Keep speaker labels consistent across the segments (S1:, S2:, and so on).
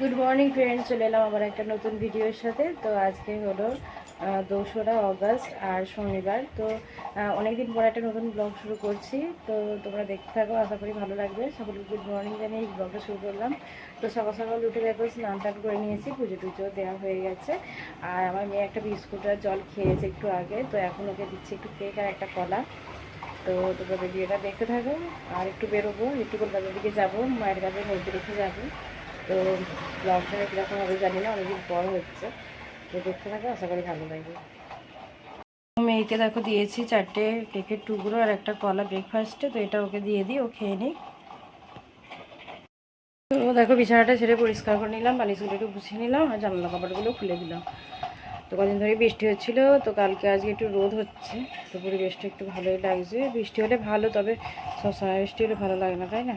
S1: Good morning friend চলে এলাম আবার একটা নতুন ভিডিওর সাথে। তো আজকে হলো দোসরা অগস্ট আর শনিবার। তো অনেক দিন পর একটা নতুন ব্লগ শুরু করছি। তো তোমরা দেখতে থাকো, আশা করি ভালো লাগবে। সকলকে গুড মর্নিং জানিয়ে এই ব্লগটা শুরু করলাম। তো সকাল সকাল উঠে দেখো, স্নান টান করে নিয়েছি, পুজো টুজো দেওয়া হয়ে গেছে। আর আমার মেয়ে একটা বিস্কুট আর জল খেয়েছে একটু আগে। তো এখন ওকে দিচ্ছি একটু কেক আর একটা কলা। তো তোমরা ভিডিওটা দেখতে থাকো। আর একটু বেরোবো, একটু কলকাতার দিকে যাব, মায়ের কাছে মধ্যে রেখে যাব। তো ব্লগটা কীরকম হবে জানি না, অনেকদিন পর হচ্ছে। তো দেখতে থাকো, আশা করি ভালো লাগবে। মেয়েকে দেখো, দিয়েছি চারটে কেকের টুকরো আর একটা কলা ব্রেকফাস্টে তো এটা ওকে দিয়ে দিই, ও খেয়ে নিই তো দেখো, বিছানাটা ছেড়ে পরিষ্কার করে নিলাম, বালিশগুলো একটু গুছিয়ে নিলাম আর জানলা কাপড়গুলো খুলে দিলাম। তো কদিন ধরে বৃষ্টি হচ্ছিল, তো কালকে আজকে একটু রোদ হচ্ছে, তো পরিবেশটা একটু ভালোই লাগছে। বৃষ্টি হলে ভালো, তবে সবসময় বৃষ্টি হলে ভালো লাগে না, তাই না?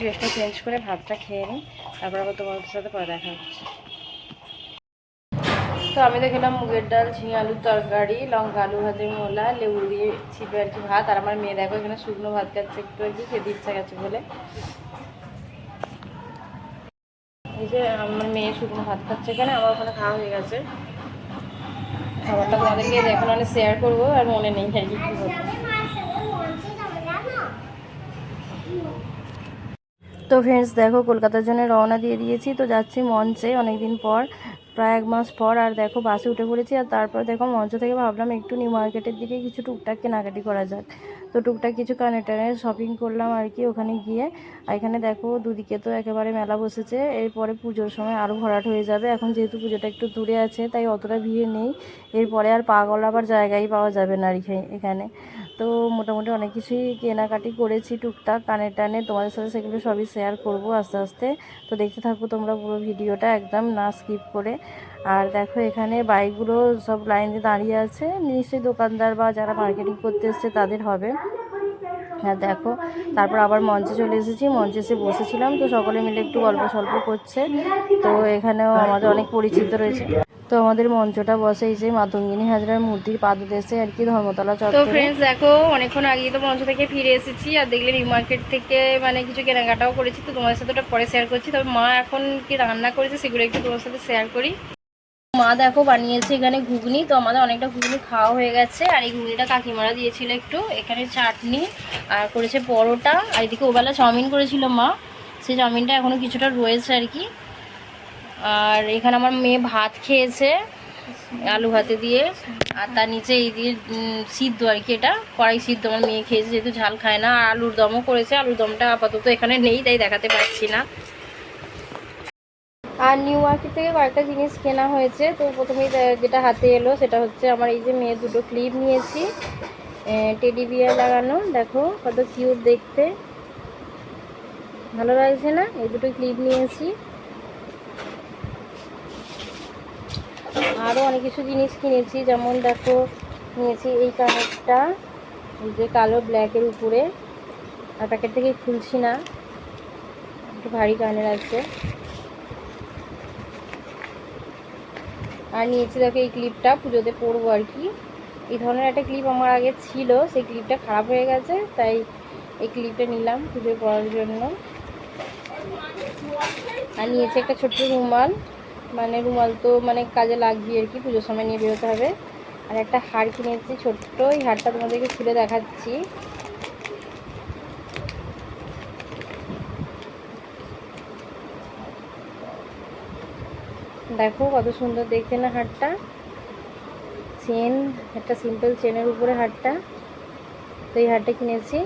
S1: ড্রেসটা চেঞ্জ করে ভাতটা খেয়ে নিই, তারপর আবার তোমাদের সাথে পরে দেখা হচ্ছে। তো আমি দেখলাম মুগের ডাল, ঝিঙে আলুর তরকারি, লঙ্কা আলু ভাতের মোলা, লেবু দিয়ে ছিপে আর কি ভাত। আর আমার মেয়ে দেখো এখানে শুকনো ভাত খাচ্ছে, একটু আর কি খেতে ইচ্ছা গেছে বলে। এই যে আমার মেয়ে শুকনো ভাত খাচ্ছে এখানে, আমার ওখানে খাওয়া হয়ে গেছে। খাবারটা তোমাদেরকে এখন অনেক শেয়ার করব, আর মনে নেই আর কি কী হতো তো ফ্রেন্ডস দেখো, কলকাতার জন্য রওনা দিয়ে দিয়েছি। তো যাচ্ছি মঞ্চে অনেকদিন পর, প্রায় এক মাস পর। আর দেখো, বাসে উঠে পড়েছি। আর তারপর দেখো, মঞ্চ থেকে ভাবলাম একটু নিউ মার্কেটের দিকে কিছু টুকটাক কেনাকাটি করা যাক। তো টুকটাক কিছু কানে টানে শপিং করলাম আর কি ওখানে গিয়ে। আর এখানে দেখো দুদিকে তো একেবারে মেলা বসেছে, এরপরে পুজোর সময় আরও ভরাট হয়ে যাবে। এখন যেহেতু পুজোটা একটু দূরে আছে, তাই অতটা ভিড় নেই। এরপরে আর পা গলাবার জায়গায় পাওয়া যাবে না আর এখানে। তো মোটামুটি অনেক কিছুই কেনাকাটি করেছি টুকটাক কানে টানে তোমাদের সাথে সেগুলো সবই শেয়ার করব আস্তে আস্তে। তো দেখতে থাকব তোমরা পুরো ভিডিওটা একদম না স্কিপ করে। আর দেখো এখানে বাইকগুলো সব লাইন দিয়ে দাঁড়িয়ে আছে। নিশ্চয়ই দোকানদার বা যারা মার্কেটিং করতে এসছে তাদের হবে। হ্যাঁ দেখো তারপর আবার মঞ্চে চলে এসেছি। মঞ্চে এসে বসেছিলাম তো সকলে মিলে একটু গল্প সল্প করছে। তো এখানেও আমাদের অনেক পরিচিত রয়েছে। তো আমাদের মঞ্চটা বসে এই যে মাতঙ্গিনী হাজরার মূর্তির পাদদেশে আর কি ধর্মতলা
S2: তো
S1: চত্বরে।
S2: ফ্রেন্ডস দেখো অনেকক্ষণ আগে তো মঞ্চ থেকে ফিরে এসেছি আর দেখলে নিউ মার্কেট থেকে মানে কিছু কেনাকাটাও করেছি। তো তোমাদের সাথে ওটা পরে শেয়ার করছি। তবে মা এখন কি রান্না করেছে সেগুলো একটু তোমার সাথে শেয়ার করি। মা দেখো বানিয়েছে এখানে ঘুগনি, তো আমাদের অনেকটা ঘুগনি খাওয়া হয়ে গেছে। আর এই ঘুগনিটা কাকিমারা দিয়েছিল একটু। এখানে চাটনি আর করেছে পরোটা। আর এদিকে ওবেলা চাউমিন করেছিল মা। সেই চাউমিনটা এখনও কিছুটা রয়েছে আর কি। আর এখানে আমার মেয়ে ভাত খেয়েছে আলু ভাতে দিয়ে। আর তার নিচে এই দিয়ে সিদ্ধ আর কি এটা। কড়াই সিদ্ধ আমার মেয়ে খেয়েছে, যেহেতু ঝাল খায় না। আর আলুর দমও করেছে। আলুর দমটা আপাতত এখানে নেই, তাই দেখাতে পারছি না। আর নিউ মার্কেট থেকে কয়েকটা জিনিস কেনা হয়েছে। তো প্রথমেই যেটা হাতে এলো সেটা হচ্ছে আমার এই যে মেয়ের দুটো ক্লিপ নিয়েছি। টেডি বিয়ার লাগানো, দেখো কত কিউট দেখতে। ভালো লাগছে না? এই দুটো ক্লিপ নিয়েছি। আরও অনেক কিছু জিনিস কিনেছি, যেমন দেখো নিয়েছি এই কানেরটা যে কালো ব্ল্যাকের উপরে। আর প্যাকেট থেকে খুলছি না। একটু ভারী কানের আছে। আর নিয়েছি দেখো এই ক্লিপটা পুজোতে পরবো আর কি। এই ধরনের একটা ক্লিপ আমার আগে ছিল, সেই ক্লিপটা খারাপ হয়ে গেছে, তাই এই ক্লিপটা নিলাম পুজোয় পরার জন্য। আর নিয়েছি একটা ছোট্ট রুমাল মানে রুমাল তো মানে কাজে লাগবে আর কি, পুজোর সময় নিয়ে বেরোতে হবে। আর একটা হার কিনেছি ছোট্ট, এই হারটা তোমাদেরকে খুলে দেখাচ্ছি। দেখো কত সুন্দর দেখতে না হারটা চেন একটা সিম্পল চেনের উপরে হারটা তো এই হারটা কিনেছি।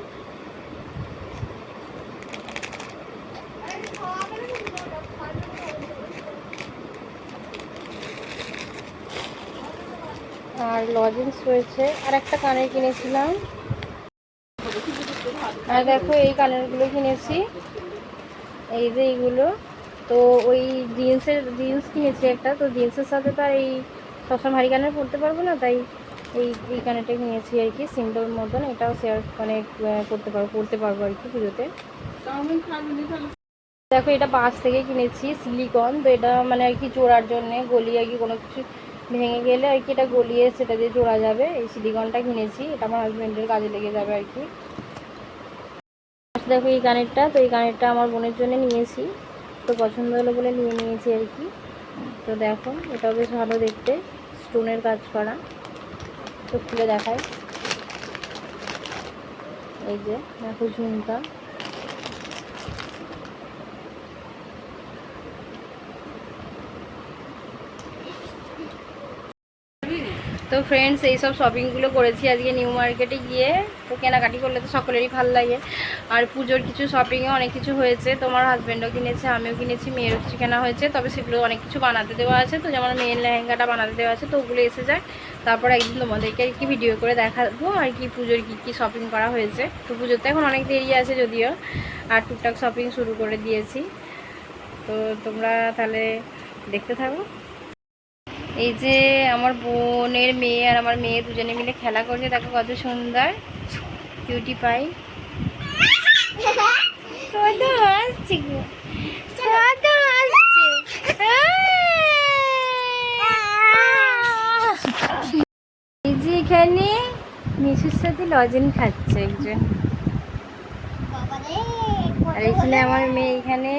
S2: আর লজেন্স রয়েছে। আর একটা কানের কিনেছিলাম। আর দেখো এই কানেরগুলো কিনেছি। এই যে এইগুলো। তো ওই জিন্সের জিন্স কিনেছি একটা, তো জিন্সের সাথে তো আর এই সবসময় ভারী কানের পরতে পারব না, তাই এই এই কানেরটা কিনেছি আর কি সিম্পল মতন, এটাও শেয়ার মানে করতে পারব, পরতে পারব আর কি পুজোতে। দেখো, এটা পাঁচ থেকে কিনেছি সিলিকন তো এটা মানে আর কি জোড়ার জন্যে, গলি আর কি কোনো কিছু ভেঙে গেলে আর কি এটা গলিয়ে সেটা দিয়ে জোড়া যাবে। এই সিলিকনটা কিনেছি, এটা আমার হাজব্যান্ডের কাজে লেগে যাবে আর কি।
S1: দেখো এই কানেরটা তো এই কানেরটা আমার বোনের জন্য নিয়েছি। তো পছন্দ হলো বলে নিয়ে নিয়েছি আর কি। তো দেখো, এটাও বেশ ভালো দেখতে, স্টোনের কাজ করা। তো খুলে দেখায় এই যে, দেখো ঝুমকা।
S2: তো ফ্রেন্ডস এইসব শপিংগুলো করেছি আজকে নিউ মার্কেটে গিয়ে। তো কেনাকাটি করলে তো সকলেরই ভালো লাগে। আর পুজোর কিছু শপিংয়ে অনেক কিছু হয়েছে। তোমার হাজব্যান্ডও কিনেছে, আমিও কিনেছি, মেয়েরও কিছু কেনা হয়েছে। তবে সেগুলো অনেক কিছু বানাতে দেওয়া আছে। তো যেমন মেয়ের লেহেঙ্গাটা বানাতে দেওয়া আছে, তো ওগুলো এসে যায় তারপর একদিন তোমাদেরকে আর কি ভিডিও করে দেখাবো আর কি পুজোর কী কী শপিং করা হয়েছে। তো পুজোতে এখন অনেক দেরি আছে যদিও। আর টুকটাক শপিং শুরু করে দিয়েছি। তো তোমরা তাহলে দেখতে থাকো। এই যে আমার বোনের মেয়ে আর আমার মেয়ে দুজনে মিলে খেলা করছে, দেখো কত সুন্দর। কিউটি পাই হাসছে। এই যে এখানে মিশুর সাথে লজেন খাচ্ছে একজন। আর এখানে আমার মেয়ে এখানে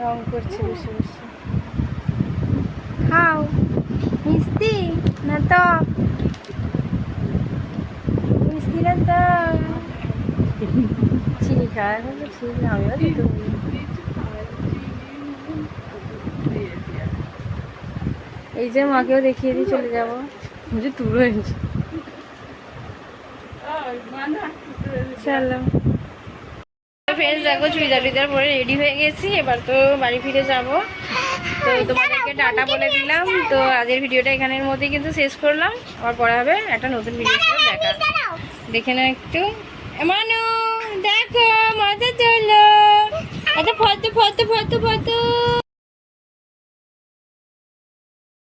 S2: রং করছে বসে বসে। খাও। মিষ্টি না মিষ্টি চিনি খাওয়া আমিও দিতে এই যে মাকেও দেখিয়ে দিয়ে চলে যাব। বুঝে তুলো হয়েছে চলো। ফ্রেন্ডস দেখো চুড়িদার টুড়িদার পরে রেডি হয়ে গেছি। এবার তো বাড়ি ফিরে যাব। তো তোমাদেরকে টাটা বলে দিলাম। তো আজকের ভিডিওটা এখানের মধ্যেই কিন্তু শেষ করলাম। আবার পরে হবে একটা নতুন ভিডিও দেখা দেখে নাও একটু। মানু দেখো মজা চলো। আচ্ছা ফটো ফটো ফটো ফটো।